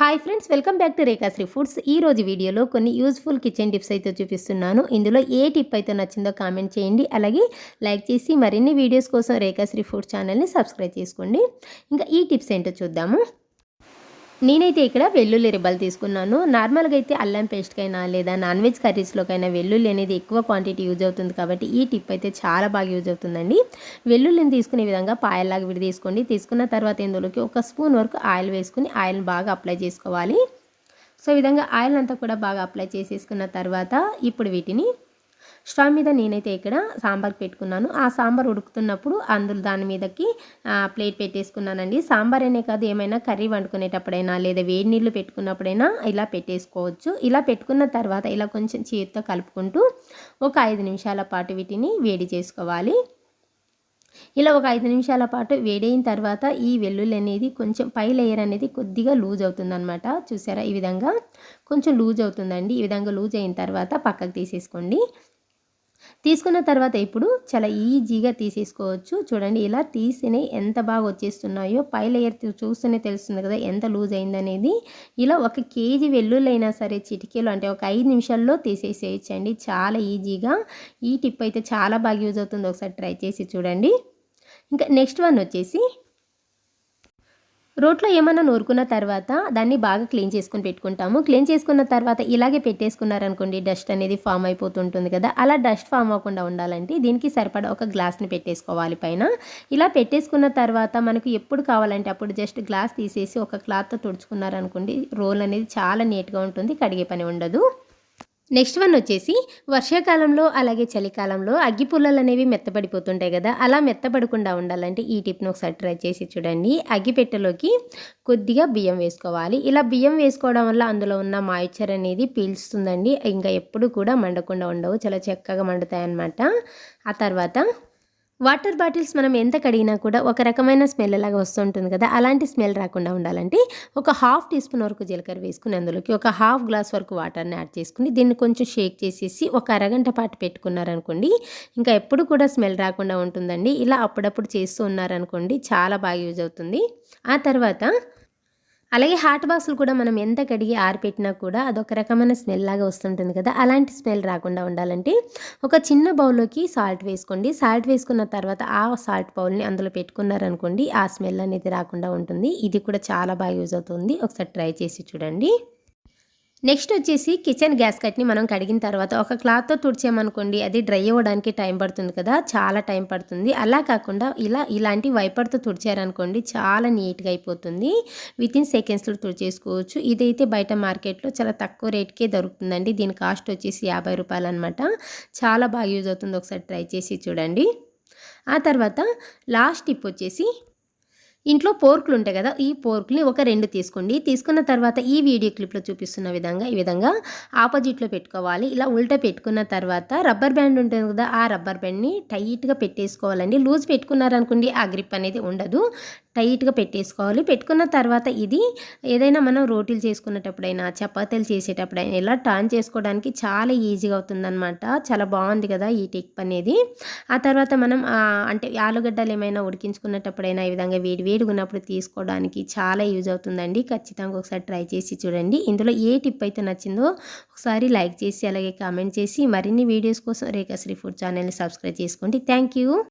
Hi friends welcome back to Rekhashree foods ఈ రోజు వీడియోలో కొన్ని యూజ్ఫుల్ కిచెన్ టిప్స్ అయితే చూపిస్తున్నాను. ఇందులో ఏ టిప్ అయితే నచ్చిందో కామెంట్ చేయండి. అలాగే లైక్ చేసి మరిన్ని వీడియోస్ కోసం రేఖాశ్రీ ఫుడ్ ఛానల్ని సబ్స్క్రైబ్ చేసుకోండి. ఇంకా ఈ టిప్స్ ఏంటో చూద్దాము. నేనైతే ఇక్కడ వెల్లుల్లి రిబ్బలు తీసుకున్నాను. నార్మల్గా అయితే అల్లం పేస్ట్కైనా లేదా నాన్ వెజ్ కర్రీస్లోకైనా వెల్లుల్లి అనేది ఎక్కువ క్వాంటిటీ యూజ్ అవుతుంది కాబట్టి ఈ టిప్ అయితే చాలా బాగా యూజ్ అవుతుందండి. వెల్లుల్లిని తీసుకునే విధంగా పాయల్లాగా విడి తీసుకోండి తీసుకున్న తర్వాత ఇందులోకి ఒక స్పూన్ వరకు ఆయిల్ వేసుకుని ఆయిల్ని బాగా అప్లై చేసుకోవాలి. సో ఈ విధంగా ఆయిల్ అంతా కూడా బాగా అప్లై చేసేసుకున్న తర్వాత ఇప్పుడు వీటిని స్టవ్ మీద నేనైతే ఇక్కడ సాంబార్ పెట్టుకున్నాను. ఆ సాంబార్ ఉడుకుతున్నప్పుడు అందులో దాని మీదకి ప్లేట్ పెట్టేసుకున్నానండి. సాంబార్ అనే కాదు ఏమైనా కర్రీ వండుకునేటప్పుడైనా లేదా వేడి నీళ్ళు పెట్టుకున్నప్పుడైనా ఇలా పెట్టేసుకోవచ్చు. ఇలా పెట్టుకున్న తర్వాత ఇలా కొంచెం చేతితో కలుపుకుంటూ ఒక ఐదు నిమిషాల పాటు వీటిని వేడి చేసుకోవాలి. ఇలా ఒక ఐదు నిమిషాల పాటు వేడైన తర్వాత ఈ వెల్లుల్లి అనేది కొంచెం పై లేయర్ అనేది కొద్దిగా లూజ్ అవుతుందన్నమాట. చూసారా? ఈ విధంగా కొంచెం లూజ్ అవుతుందండి. ఈ విధంగా లూజ్ అయిన తర్వాత పక్కకు తీసేసుకోండి. తీసుకున్న తర్వాత ఇప్పుడు చాలా ఈజీగా తీసేసుకోవచ్చు. చూడండి ఇలా తీసినే ఎంత బాగా వచ్చేస్తున్నాయో పై లేయర్ చూస్తేనే తెలుస్తుంది కదా ఎంత లూజ్ అయిందనేది. ఇలా ఒక కేజీ వెల్లుల్లైనా సరే చిటికీలు అంటే ఒక ఐదు నిమిషాల్లో తీసేసేయచ్చండి. చాలా ఈజీగా. ఈ టిప్ అయితే చాలా బాగా యూజ్ అవుతుంది. ఒకసారి ట్రై చేసి చూడండి. ఇంకా నెక్స్ట్ వన్ వచ్చేసి రోట్లో ఏమన్నా నూరుకున్న తర్వాత దాన్ని బాగా క్లీన్ చేసుకుని పెట్టుకుంటాము. క్లీన్ చేసుకున్న తర్వాత ఇలాగే పెట్టేసుకున్నారనుకోండి డస్ట్ అనేది ఫామ్ అయిపోతుంటుంది కదా. అలా డస్ట్ ఫామ్ అవ్వకుండా ఉండాలంటే దీనికి సరిపడా ఒక గ్లాస్ని పెట్టేసుకోవాలి పైన. ఇలా పెట్టేసుకున్న తర్వాత మనకు ఎప్పుడు కావాలంటే అప్పుడు జస్ట్ గ్లాస్ తీసేసి ఒక క్లాత్తో తుడుచుకున్నారనుకోండి రోల్ అనేది చాలా నీట్గా ఉంటుంది కడిగే పని ఉండదు. నెక్స్ట్ వన్ వచ్చేసి వర్షాకాలంలో అలాగే చలికాలంలో అగ్గి పుల్లలు అనేవి మెత్తపడిపోతుంటాయి కదా అలా మెత్తపడకుండా ఉండాలంటే ఈ టిప్ను ఒకసారి ట్రై చేసి చూడండి. అగ్గిపెట్టెలోకి కొద్దిగా బియ్యం వేసుకోవాలి. ఇలా బియ్యం వేసుకోవడం వల్ల అందులో ఉన్న మాయిశ్చర్ అనేది పీల్చుతుందండి ఇంకా ఎప్పుడు కూడా మండకుండా ఉండవు. చాలా చక్కగా మండుతాయి అన్నమాట ఆ తర్వాత వాటర్ బాటిల్స్ మనం ఎంత కడిగినా కూడా ఒక రకమైన స్మెల్ లాగా వస్తుంటుంది కదా. అలాంటి స్మెల్ రాకుండా ఉండాలంటే ఒక హాఫ్ టీ స్పూన్ వరకు జీలకర్ర వేసుకుని అందులోకి ఒక హాఫ్ గ్లాస్ వరకు వాటర్ని యాడ్ చేసుకుని దీన్ని కొంచెం షేక్ చేసేసి ఒక అరగంట పాటు పెట్టుకున్నారనుకోండి ఇంకా ఎప్పుడు కూడా స్మెల్ రాకుండా ఉంటుందండి. ఇలా అప్పుడప్పుడు చేస్తూ ఉన్నారనుకోండి చాలా బాగా యూజ్ అవుతుంది. ఆ తర్వాత అలాగే హాట్ బాక్సులు కూడా మనం ఎంత కడిగి ఆరిపెట్టినా కూడా అదొక రకమైన స్మెల్ లాగా వస్తుంటుంది కదా. అలాంటి స్మెల్ రాకుండా ఉండాలంటే ఒక చిన్న బౌల్లోకి సాల్ట్ వేసుకోండి. సాల్ట్ వేసుకున్న తర్వాత ఆ సాల్ట్ బౌల్ని అందులో పెట్టుకున్నారనుకోండి ఆ స్మెల్ అనేది రాకుండా ఉంటుంది. ఇది కూడా చాలా బాగా యూజ్ అవుతుంది. ఒకసారి ట్రై చేసి చూడండి. నెక్స్ట్ వచ్చేసి కిచెన్ గ్యాస్ కట్ని మనం కడిగిన తర్వాత ఒక క్లాత్తో తుడిచామనుకోండి అది డ్రై అవ్వడానికి టైం పడుతుంది కదా చాలా టైం పడుతుంది. అలా కాకుండా ఇలా ఇలాంటి వైపర్తో తుడిచారనుకోండి చాలా నీట్గా అయిపోతుంది. విత్ ఇన్ సెకండ్స్లో తుడిచేసుకోవచ్చు. ఇదైతే బయట మార్కెట్లో చాలా తక్కువ రేట్కే దొరుకుతుందండి. దీని కాస్ట్ వచ్చేసి యాభై రూపాయలు అనమాట చాలా బాగా యూజ్ అవుతుంది. ఒకసారి ట్రై చేసి చూడండి. ఆ తర్వాత లాస్ట్ టిప్ వచ్చేసి ఇంట్లో పోర్కులు ఉంటాయి కదా ఈ పోర్కుల్ని ఒక రెండు తీసుకోండి. తీసుకున్న తర్వాత ఈ వీడియో క్లిప్లో చూపిస్తున్న విధంగా ఈ విధంగా ఆపోజిట్లో పెట్టుకోవాలి. ఇలా ఉల్టా పెట్టుకున్న తర్వాత రబ్బర్ బ్యాండ్ ఉంటుంది కదా ఆ రబ్బర్ బ్యాండ్ని టైట్గా పెట్టేసుకోవాలండి. లూజ్ పెట్టుకున్నారనుకోండి ఆ గ్రిప్ అనేది ఉండదు. టైట్గా పెట్టేసుకోవాలి. పెట్టుకున్న తర్వాత ఇది ఏదైనా మనం రోటీలు చేసుకునేటప్పుడైనా చపాతీలు చేసేటప్పుడైనా ఇలా టర్న్ చేసుకోవడానికి చాలా ఈజీగా అవుతుందన్నమాట. చాలా బాగుంది కదా ఈ టెక్ అనేది. ఆ తర్వాత మనం అంటే ఆలుగడ్డలు ఏమైనా ఉడికించుకునేటప్పుడైనా ఈ విధంగా వేడి వేడిగా ఉన్నప్పుడు తీసుకోవడానికి చాలా యూజ్ అవుతుందండి. ఖచ్చితంగా ఒకసారి ట్రై చేసి చూడండి. ఇందులో ఏ టిప్ అయితే నచ్చిందో ఒకసారి లైక్ చేసి అలాగే కామెంట్ చేసి మరిన్ని వీడియోస్ కోసం రేఖాశ్రీ ఫుడ్ ఛానల్ని సబ్స్క్రైబ్ చేసుకోండి. Thank you.